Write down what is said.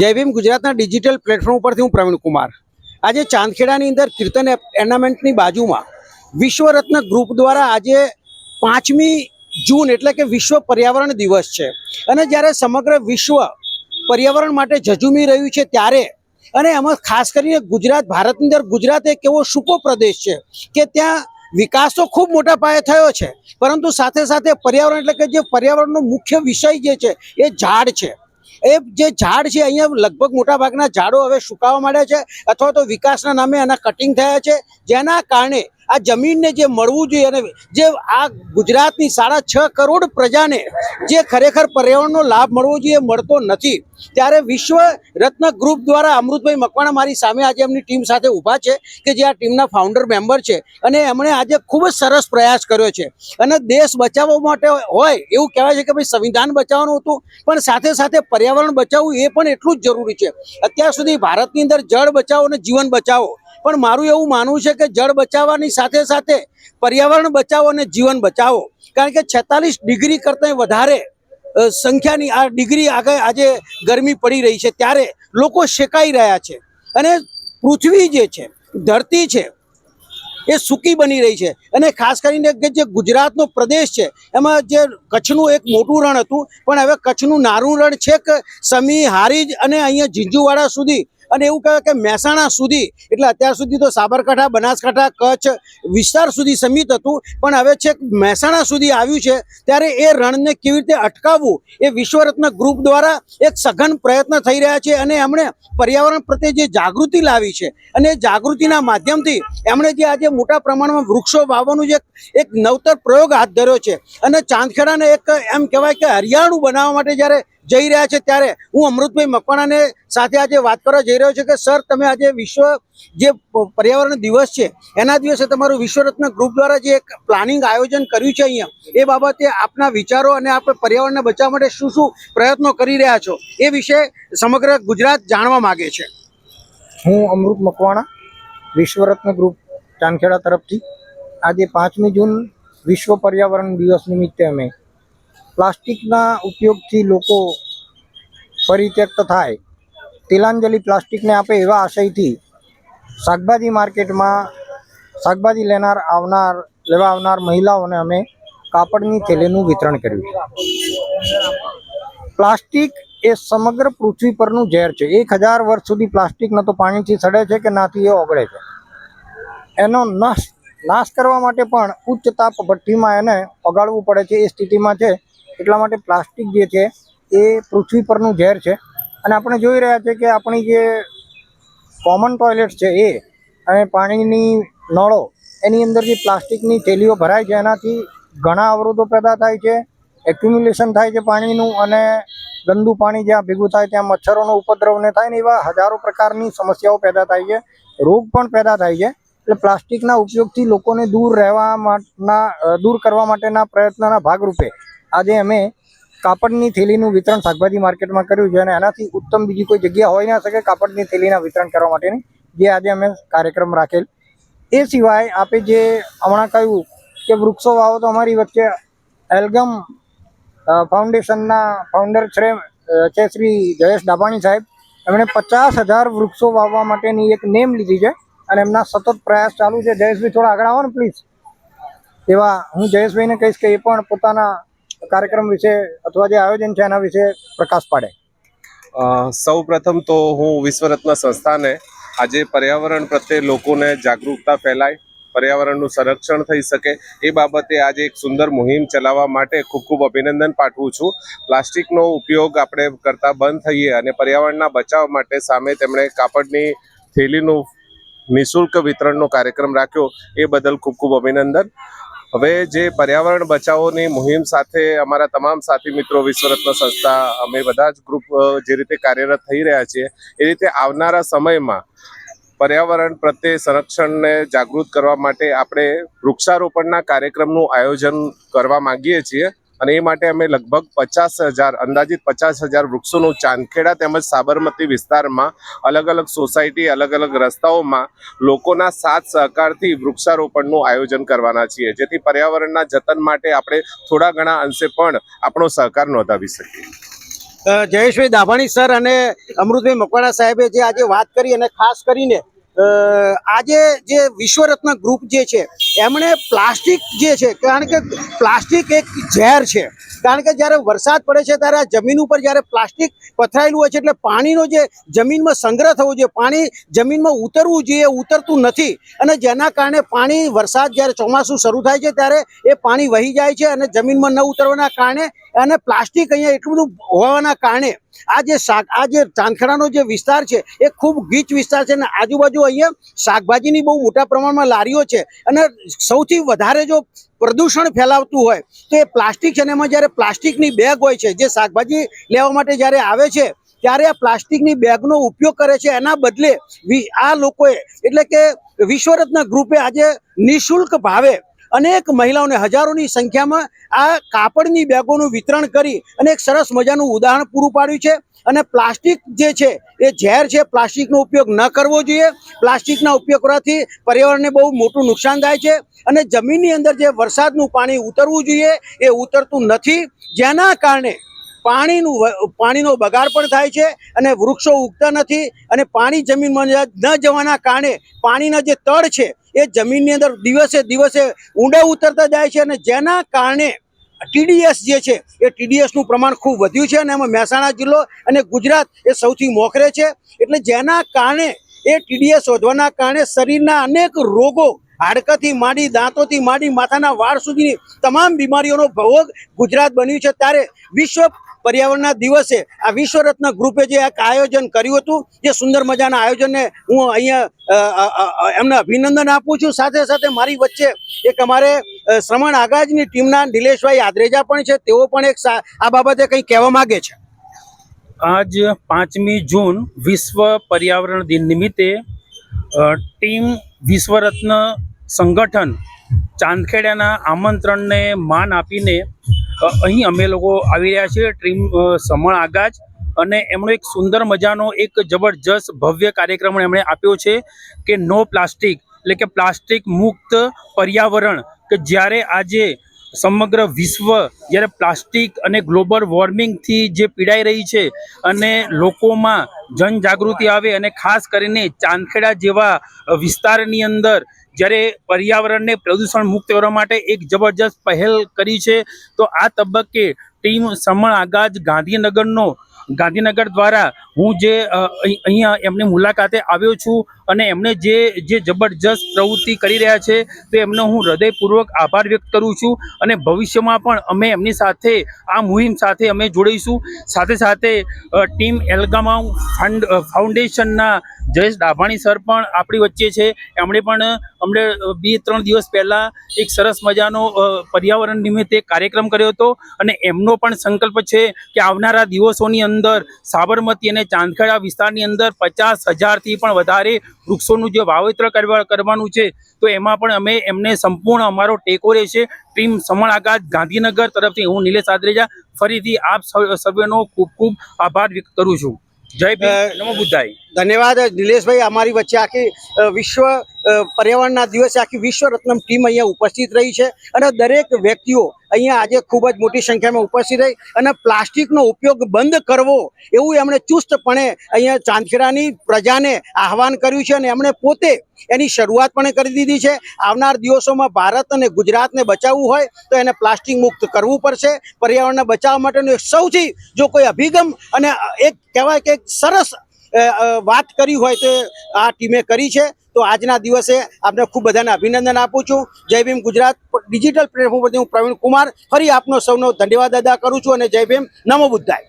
જય ભીમ ગુજરાતના digital platform ઉપરથી હું પ્રવીણ કુમાર. આજે ચાંદખેડાની અંદર કીર્તન એર્નામેન્ટની બાજુમાં વિશ્વરત્ન ગ્રુપ દ્વારા આજે પાંચમી જૂન એટલે કે વિશ્વ પર્યાવરણ દિવસ છે. અને જ્યારે સમગ્ર વિશ્વ પર્યાવરણ માટે ઝઝુમી રહ્યું છે ત્યારે અને એમાં ખાસ કરીને ગુજરાત, ભારતની અંદર ગુજરાત એક એવો સૂકો પ્રદેશ છે કે ત્યાં વિકાસ તો ખૂબ મોટા પાયે થયો છે. પરંતુ સાથે સાથે પર્યાવરણ એટલે કે જે પર્યાવરણનો મુખ્ય વિષય જે છે એ ઝાડ છે. એ જે ઝાડ છે, અહીંયા લગભગ મોટા ભાગના ઝાડો હવે સુકાવા માંડ્યા છે, અથવા તો વિકાસના નામે એના કટિંગ થયા છે. જેના કારણે આ જમીનને જે મળવું જોઈએ અને જે આ ગુજરાતની સાડા છ કરોડ પ્રજાને જે ખરેખર પર્યાવરણનો લાભ મળવો જોઈએ મળતો નથી. ત્યારે વિશ્વ રત્ન ગ્રુપ દ્વારા અમૃતભાઈ મકવાણા મારી સામે આજે એમની ટીમ સાથે ઊભા છે કે જે આ ટીમના ફાઉન્ડર મેમ્બર છે. અને એમણે આજે ખૂબ જ સરસ પ્રયાસ કર્યો છે. અને દેશ બચાવવા માટે હોય એવું કહેવાય છે કે ભાઈ સંવિધાન બચાવવાનું હતું, પણ સાથે સાથે પર્યાવરણ બચાવવું એ પણ એટલું જ જરૂરી છે. અત્યાર સુધી ભારતની અંદર જળ બચાવો અને જીવન બચાવો પણ મારું એવું માનવું છે કે જળ બચાવવાની સાથે સાથે પર્યાવરણ બચાવો અને જીવન બચાવો. કારણ કે છેતાલીસ ડિગ્રી કરતાં વધારે સંખ્યાની આ ડિગ્રી આગળ આજે ગરમી પડી રહી છે. ત્યારે લોકો શેકાઈ રહ્યા છે. અને પૃથ્વી જે છે, ધરતી છે, એ સૂકી બની રહી છે. અને ખાસ કરીને કે જે ગુજરાતનો પ્રદેશ છે, એમાં જે કચ્છનું એક મોટું રણ હતું, પણ હવે કચ્છનું નારું રણ છે કે સમી હારીજ અને અહીંયા ઝીંઝુવાડા સુધી અને એવું કહેવાય કે મહેસાણા સુધી, એટલે અત્યાર સુધી તો સાબરકાંઠા, બનાસકાંઠા, કચ્છ વિસ્તાર સુધી સમિત હતું, પણ હવે છેક મહેસાણા સુધી આવ્યું છે, ત્યારે એ રણને કેવી રીતે અટકાવવું? એ વિશ્વરત્ન ગ્રુપ દ્વારા એક સઘન પ્રયત્ન થઈ રહ્યા છે અને એમણે પર્યાવરણ પ્રત્યે જે જાગૃતિ લાવી છે અને જાગૃતિના માધ્યમથી એમણે જે આજે મોટા પ્રમાણમાં વૃક્ષો વાવવાનું જે એક નવતર પ્રયોગ હાથ ધર્યો છે અને ચાંદખેડાને એક એમ કહેવાય કે હરિયાળું બનાવવા માટે જ્યારે જઈ રહ્યા છે ત્યારે હું અમૃતભાઈ મકવાણાને સાથે આજે વાત કરવા જઈ રહ્યો છું કે, સર, તમે આજે વિશ્વ જે પર્યાવરણ દિવસ છે, એના દિવસે તમારું વિશ્વરત્ન ગ્રુપ દ્વારા જે એક પ્લાનિંગ આયોજન કર્યું છે અહીંયા, એ બાબતે આપના વિચારો અને આપણે પર્યાવરણને બચાવવા માટે શું શું પ્રયત્નો કરી રહ્યા છો? એ વિશે સમગ્ર ગુજરાત જાણવા માગે છે. હું અમૃત મકવાણા, વિશ્વરત્ન ગ્રુપ, ચાંદખેડા તરફથી આજે પાંચમી જૂન વિશ્વ પર્યાવરણ દિવસ નિમિત્તે અમે પ્લાસ્ટિકના ઉપયોગથી લોકો પરિત્યક્ત થાય. તિલાંજલિ પ્લાસ્ટિકને આપે એવા આશયથી શાકભાજી માર્કેટમાં શાકભાજી લેનાર આવનાર, લેવા આવનાર મહિલાઓને અમે કાપડની થેલીનું વિતરણ કર્યું પ્લાસ્ટિક એ સમગ્ર પૃથ્વી પરનું ઝેર છે. એક હજાર વર્ષ સુધી પ્લાસ્ટિક ન તો પાણીથી સડે છે કે નાથી એ ઓગળે છે. એનો નાશ નાશ કરવા માટે પણ ઉચ્ચ તાપ ભઠ્ઠીમાં એને ઓગાળવું પડે છે એ સ્થિતિમાં છે. એટલા માટે પ્લાસ્ટિક જે છે એ પૃથ્વી પરનું ઝેર છે. અને આપણે જોઈ રહ્યા છે કે આપણી જે કોમન ટોયલેટ છે એ અને પાણીની નળો એની અંદર જે પ્લાસ્ટિકની થેલીઓ ભરાય છે, એનાથી ઘણા અવરોધો પેદા થાય છે એક્યુમ્યુલેશન થાય છે પાણીનું અને ગંદુ પાણી જ્યાં ભેગું થાય ત્યાં મચ્છરોનો ઉપદ્રવ ને થાય ને એવા હજારો પ્રકારની સમસ્યાઓ પેદા થાય છે, રોગ પણ પેદા થાય છે. એટલે પ્લાસ્ટિકના ઉપયોગથી લોકોને દૂર રહેવા માટેના દૂર કરવા માટેના પ્રયત્નના ભાગરૂપે આજે અમે કાપડની થેલીનું વિતરણ શાકભાજી માર્કેટમાં કર્યું છે અને એનાથી ઉત્તમ બીજી કોઈ જગ્યા હોઈ ના શકે કાપડની થેલીના વિતરણ કરવા માટેની, જે આજે અમે કાર્યક્રમ રાખેલ. એ સિવાય આપે જે હમણાં કહ્યું કે વૃક્ષો વાવો તો અમારી વચ્ચે એલ્ગમ ફાઉન્ડેશનના ફાઉન્ડર છે છે શ્રી જયેશ ડાબાણી સાહેબ. એમણે પચાસ હજાર વૃક્ષો વાવવા માટેની એક નેમ લીધી છે અને એમના સતત પ્રયાસ ચાલુ છે. જયેશભાઈ, થોડા આગળ આવો ને, પ્લીઝ. એવા હું જયેશભાઈને કહીશ કે એ પણ પોતાના કાર્યક્રમ વિશે અથવા જે આયોજન છે એના વિશે પ્રકાશ પાડે. સૌ પ્રથમ તો હું વિશ્વરત્ન સંસ્થાને આજે પર્યાવરણ પ્રત્યે લોકોને જાગૃતતા ફેલાય, પર્યાવરણનું સંરક્ષણ થઈ શકે એ બાબતે આજે એક સુંદર મુહિમ ચલાવવા માટે ખૂબ ખૂબ અભિનંદન પાઠવું છું. પ્લાસ્ટિકનો ઉપયોગ આપણે કરતા બંધ થઈએ અને પર્યાવરણના બચાવ માટે સામે તેમણે કાપડની થેલીનું નિઃશુલ્ક વિતરણનો કાર્યક્રમ રાખ્યો એ બદલ ખૂબ ખૂબ અભિનંદન. હવે જે પર્યાવરણ બચાવોની મુહિમ સાથે અમારા તમામ સાથી મિત્રો વિશ્વરત્ન સંસ્થા, અમે બધા જ ગ્રુપ જે રીતે કાર્યરત થઈ રહ્યા છીએ, એ રીતે આવનારા સમયમાં પર્યાવરણ પ્રત્યે સંરક્ષણને જાગૃત કરવા માટે આપણે વૃક્ષારોપણના કાર્યક્રમનું આયોજન કરવા માગીએ છીએ. અને એ માટે અમે લગભગ પચાસ હજાર, અંદાજિત પચાસ હજાર વૃક્ષોનું ચાંદખેડા તેમજ સાબરમતી વિસ્તારમાં અલગ અલગ સોસાયટી, અલગ અલગ રસ્તાઓમાં લોકોના સાથ સહકારથી વૃક્ષારોપણનું આયોજન કરવાના છીએ. જેથી પર્યાવરણના જતન માટે આપણે થોડા ઘણા અંશે પણ આપણો સહકાર નોંધાવી શકીએ. જયશ્રી દાભાણી સર અને અમૃતભાઈ મકવાણા સાહેબે જે આજે વાત કરી અને ખાસ કરીને આજે જે વિશ્વરત્ન ગ્રુપ જે છે, એમણે પ્લાસ્ટિક જે છે, કારણ કે પ્લાસ્ટિક એક ઝેર છે. કારણ કે જ્યારે વરસાદ પડે છે, ત્યારે આ જમીન ઉપર જ્યારે પ્લાસ્ટિક પથરાયેલું હોય છે, એટલે પાણીનો જે જમીનમાં સંગ્રહ થવો જોઈએ, પાણી જમીનમાં ઉતરવું જોઈએ ઉતરતું નથી. અને જેના કારણે પાણી વરસાદ જ્યારે ચોમાસું શરૂ થાય છે, ત્યારે એ પાણી વહી જાય છે અને જમીનમાં ન ઉતરવાના કારણે અને પ્લાસ્ટિક અહીંયા એટલું બધું હોવાના કારણે આ જે શાક આ જે ચાંદખેડાનો જે વિસ્તાર છે, એ ખૂબ ગીચ વિસ્તાર છે અને આજુબાજુ અહીંયા શાકભાજીની બહુ મોટા પ્રમાણમાં લારીઓ છે અને સૌથી વધારે જો પ્રદૂષણ ફેલાવતું હોય, તો એ પ્લાસ્ટિક છે અને એમાં જ્યારે પ્લાસ્ટિકની બેગ હોય છે, જે શાકભાજી લેવા માટે જ્યારે આવે છે, ત્યારે આ પ્લાસ્ટિકની બેગનો ઉપયોગ કરે છે. એના બદલે આ લોકોએ એટલે કે વિશ્વરત્ન ગ્રુપે આજે નિઃશુલ્ક ભાવે અનેક મહિલાઓને હજારોની સંખ્યામાં આ કાપડની બેગોનું વિતરણ કરી અને એક સરસ મજાનું ઉદાહરણ પૂરું પાડ્યું છે. અને પ્લાસ્ટિક જે છે, એ ઝેર છે, પ્લાસ્ટિકનો ઉપયોગ ન કરવો જોઈએ. પ્લાસ્ટિકના ઉપયોગ કરવાથી પર્યાવરણને બહુ મોટું નુકસાન થાય છે. અને જમીનની અંદર જે વરસાદનું પાણી ઉતરવું જોઈએ, એ ઉતરતું નથી. જેના કારણે પાણીનું પાણીનો બગાડ પણ થાય છે અને વૃક્ષો ઉગતા નથી. અને પાણી જમીનમાં ન જવાના કારણે પાણીના જે તળ છે એ જમીનની અંદર દિવસે દિવસે ઊંડા ઉતરતા જાય છે અને જેના કારણે ટીડીએસ જે છે એ ટીડીએસનું પ્રમાણ ખૂબ વધ્યું છે અને એમાં મહેસાણા જિલ્લો અને ગુજરાત એ સૌથી મોખરે છે. એટલે જેના કારણે એ ટીડીએસ વધવાના કારણે શરીરના અનેક રોગો હાડકાથી માંડી, દાંતોથી માંડી, માથાના વાળ સુધીની તમામ બીમારીઓનો ભોગ ગુજરાત બન્યું છે. ત્યારે વિશ્વ પર્યાવરણના દિવસે આ વિશ્વરત્ન ગ્રુપે જે એક આયોજન કર્યું હતું જે સુંદર મજાના આયોજનને હું અહીંયા એમને અભિનંદન આપું છું. સાથે સાથે મારી વચ્ચે એક અમારે અ, શ્રવણ આગાજની ટીમના નિલેશભાઈ આદરેજા પણ છે. તેઓ પણ એક આ બાબતે કંઈ કહેવા માગે છે? આજ પાંચમી જૂન વિશ્વ પર્યાવરણ દિન નિમિત્તે ટીમ વિશ્વરત્ન સંગઠન ચાંદખેડાના આમંત્રણને માન આપીને અહીં અમે લોકો આવી રહ્યા છીએ ટ્રીમ સમણ આગાજ અને એમનો એક સુંદર મજાનો એક જબરજસ્ત ભવ્ય કાર્યક્રમ એમણે આપ્યો છે કે નો પ્લાસ્ટિક, એટલે કે પ્લાસ્ટિક મુક્ત પર્યાવરણ, કે જ્યારે આજે સમગ્ર વિશ્વ જ્યારે પ્લાસ્ટિક અને ગ્લોબલ વોર્મિંગથી જે પીડાઈ રહી છે અને લોકોમાં જનજાગૃતિ આવે અને ખાસ કરીને ચાંદખેડા જેવા વિસ્તારની અંદર જ્યારે પર્યાવરણને પ્રદૂષણ મુક્ત કરવા માટે એક જબરજસ્ત પહેલ કરી છે, તો આ તબક્કે ટીમ સમણ આગાજ ગાંધીનગરનો, ગાંધીનગર દ્વારા હું જે અહીં- અહીંયા એમની મુલાકાતે આવ્યો છું અને એમણે જે જે જબરજસ્ત પ્રવૃત્તિ કરી રહ્યા છે, તો એમનો હું હૃદયપૂર્વક આભાર વ્યક્ત કરું છું અને ભવિષ્યમાં પણ અમે એમની સાથે, આ મુહિમ સાથે અમે જોડાઈશું. સાથે સાથે ટીમ એલ્ગામાઉ ફંડ ફાઉન્ડેશનના જયેશ ડાભાણી સર પણ આપણી વચ્ચે છે. એમણે પણ, અમને બે, ત્રણ દિવસ પહેલાં એક સરસ મજાનો પર્યાવરણ નિમિત્તે કાર્યક્રમ કર્યો હતો અને એમનો પણ સંકલ્પ છે કે આવનારા દિવસોની અંદર સાબરમતી અને ચાંદખેડા વિસ્તારની અંદર પચાસ હજારથી પણ વધારે વૃક્ષોનું જે વાવેતર કરવા કરવાનું છે. તો એમાં પણ અમે એમને સંપૂર્ણ અમારો ટેકો રહેશે. ટીમ સમણ આગાજ ગાંધીનગર તરફથી હું નિલેશ આદરેજા ફરીથી આપ સર્વેનો ખૂબ ખૂબ આભાર વ્યક્ત કરું છું. જય ભીમ, નમો બુદ્ધાય. ધન્યવાદ. નિલેશભાઈ અમારી વચ્ચે આખી વિશ્વ પર્યાવરણના દિવસે આખી વિશ્વ રત્નમ ટીમ અહીંયા ઉપસ્થિત રહી છે અને દરેક વ્યક્તિઓ અહીંયા આજે ખૂબ જ મોટી સંખ્યામાં ઉપસ્થિત રહી અને પ્લાસ્ટિકનો ઉપયોગ બંધ કરવો એવું એમણે ચુસ્તપણે અહીંયા ચાંદખેડાની પ્રજાને આહવાન કર્યું છે અને એમણે પોતે એની શરૂઆત પણ કરી દીધી છે. આવનાર દિવસોમાં ભારત અને ગુજરાતને બચાવવું હોય તો એને પ્લાસ્ટિક મુક્ત કરવું પડશે. પર્યાવરણને બચાવવા માટેનું એક સૌથી, જો કોઈ અભિગમ અને એક કહેવાય કે સરસ વાત કરી હોય તો આ ટીમે કરી છે. તો આજના દિવસે આપને ખૂબ બધાને અભિનંદન આપું છું. જય ભીમ ગુજરાત ડિજિટલ પ્લેટફોર્મ પરથી હું પ્રવીણ કુમાર ફરી આપનો સૌનો ધન્યવાદ અદા કરું છું અને જય ભીમ નમો બુદ્ધાય.